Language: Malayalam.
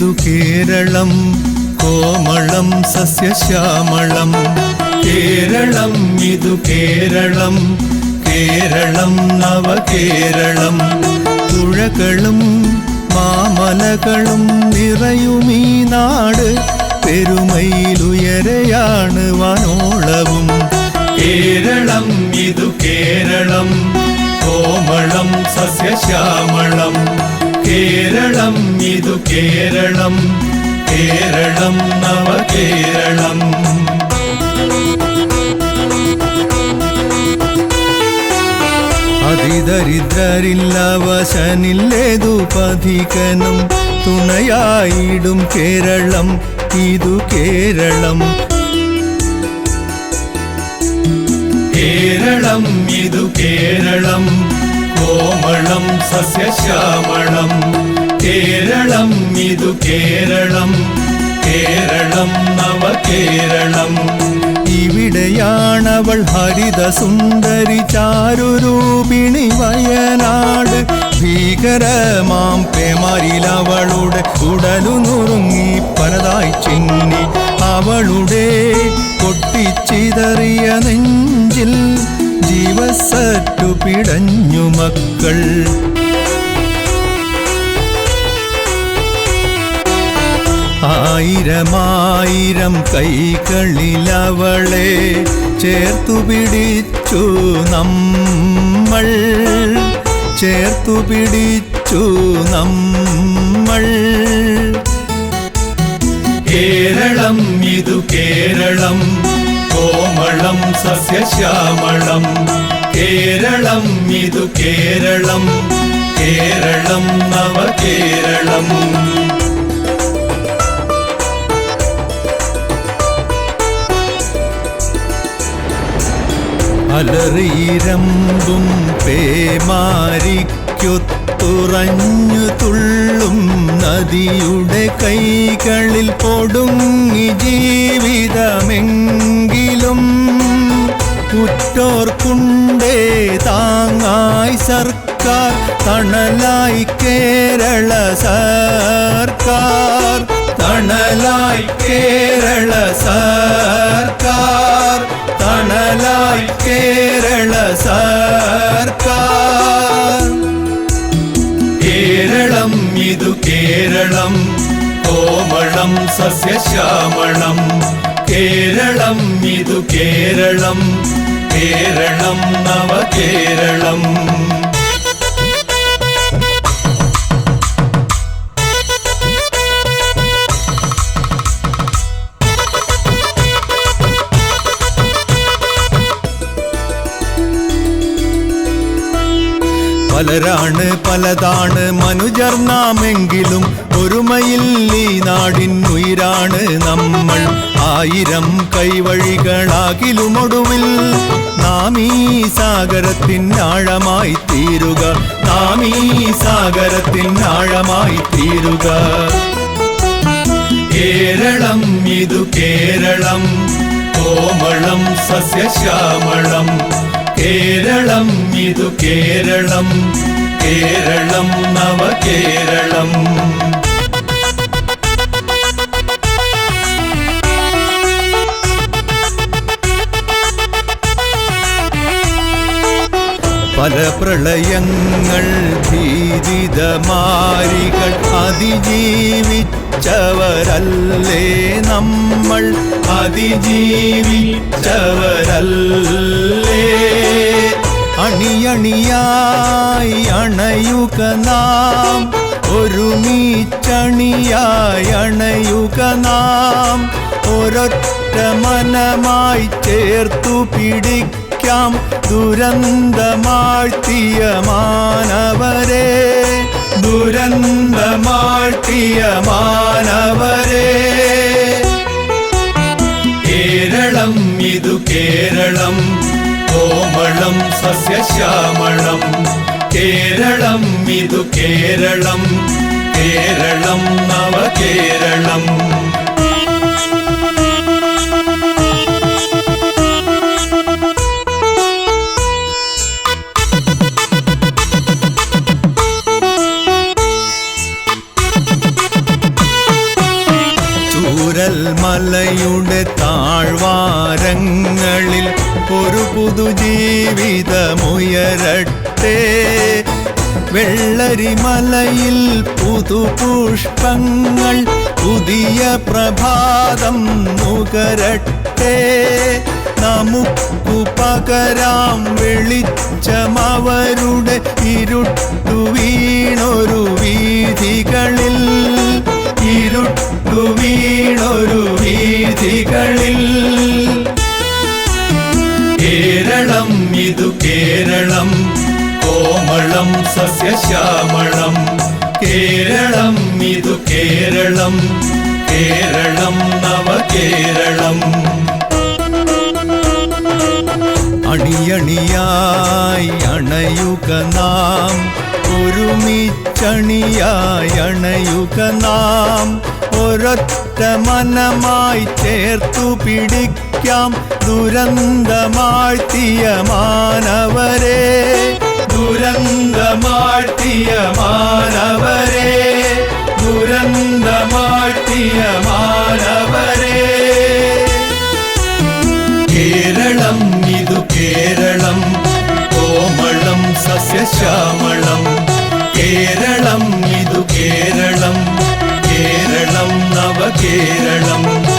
ഇതു കേരളം കോമളം സസ്യശ്യാമളം. കേരളം ഇതു കേരളം കേരളം നവകേരളം. പുഴകളും മാമലകളും നിറയുമീ നാട് പെരുമയിലുയരെയാണ് വാനോളവും. കേരളം ഇതു കേരളം കോമളം സസ്യശ്യാമളം. കേരളം ഇതു കേരളം. കേരളം നവകേരളം കേരളം. വശനില്ലേതു പധികനം. തുണയായിടും കേരളം ഇതു കേരളം. കേരളം ഇതു കേരളം. കോമളം സസ്യശ്യാമളം. കേരളം ഇതു കേരളം. കേരളം നവ കേരളം. ഇവിടെയാണവൾ ഹരിത സുന്ദരി ചാരുരൂപിണി വയനാട്. ഭീകരമാം പേമാരിൽ അവളുടെ ഉടലു നുറുങ്ങി പരതായി ചിന്നി. അവളുടെ പൊട്ടിച്ചിതറിയ നെഞ്ചിൽ ജീവസറ്റു പിടഞ്ഞു മക്കൾ. ആയിരമായിരം കൈകളിലവളെ ചേർത്തു പിടിച്ചു നമ്മൾ. ചേർത്തു പിടിച്ചു നമ്മൾ. കേരളം ഇതു കേരളം. കോമളം സസ്യശ്യാമളം. കേരളം ഇതു കേരളം. കേരളം നവകേരളം അലറിയിരമ്പും പേമാരിക്കൊത്തുറഞ്ഞു തുള്ളും നദിയുടെ കൈകളിൽ പൊടുങ്ങി ജീവിതമെങ്കിലും ഉറ്റോർക്കുണ്ടേ താങ്ങായി സർക്കാർ തണലായി കേരള സർക്കാർ തണലായി കേരള സർക്കാർ തണലായി കേരള സർക്കാർ കേരളം ഇതു കേരളം കോമളം സസ്യശ്യാമളം കേരളം ഇതു കേരളം കേരളം നവകേരളം. പലരാണ് പലതാണ് മനുജർ നാമെങ്കിലും ഒരുമയിൽ ഈ നാടിൻ ഉയിരാണ് നമ്മൾ. ആയിരം കൈവഴികളാകിലും ഒടുവിൽ നാം ഈ സാഗരത്തിൻ ആഴമായി തീരുക. നാം ഈ സാഗരത്തിൻ ആഴമായി തീരുക. കേരളം ഇതു കേരളം. കോമളം സസ്യശ്യാമളം. കേരളം ഇതു കേരളം. കേരളം നവ കേരളം. പല പ്രളയങ്ങൾ ഭീതിതമാരികൾ അതിജീവിച്ചവരല്ലേ നമ്മൾ? അതിജീവിച്ചവരല്ലേ? അണിയണിയായി അണയുക നാം ഒരുമിച്ചണിയായി അണയുക നാം ഒരൊറ്റ മനമായി ചേർത്തു പിടിക്കാം ദുരന്തമാഴ്ത്തിയ മാനവരെ. ദുരന്തമാഴ്ത്തിയ മാനവരെ. കേരളം ഇതു കേരളം കോമളം സസ്യശ്യാമളം. കേരളം ഇതു കേരളം കേരളം നവകേരളം. ഒരു പുതുജീവിതമുയരട്ടെ. വെള്ളരിമലയിൽ പുതുപുഷ്പങ്ങൾ പുതിയ പ്രഭാതം നുകരട്ടെ. നമുക്കു പകരാം വെളിച്ചമവരുടെ ഇരുട്ടു വീണൊരു വീഥികളിൽ. ഇരുട്ടു വീണൊരു വീഥികളിൽ. ഇതു കേരളം. കോമളം സസ്യശ്യാമളം. കേരളം ഇതു കേരളം. കേരളം നവകേരളം. അണിയണിയായി അണയുക നാം. ഒരുമിച്ചണിയായി അണയുക നാം. ഒരൊറ്റ മനമായി ചേർത്തു പിടിക്കാം ദുരന്തമാഴ്ത്തിയ മാനവരെ. ദുരന്തമാഴ്ത്തിയ മാനവരെ. ദുരന്തമാഴ്ത്തിയ മാനവരെ. കേരളം ഇതു കേരളം. കോമളം സസ്യശ്യാമളം. കേരളം ഇതു കേരളം. കേരളം നവകേരളം.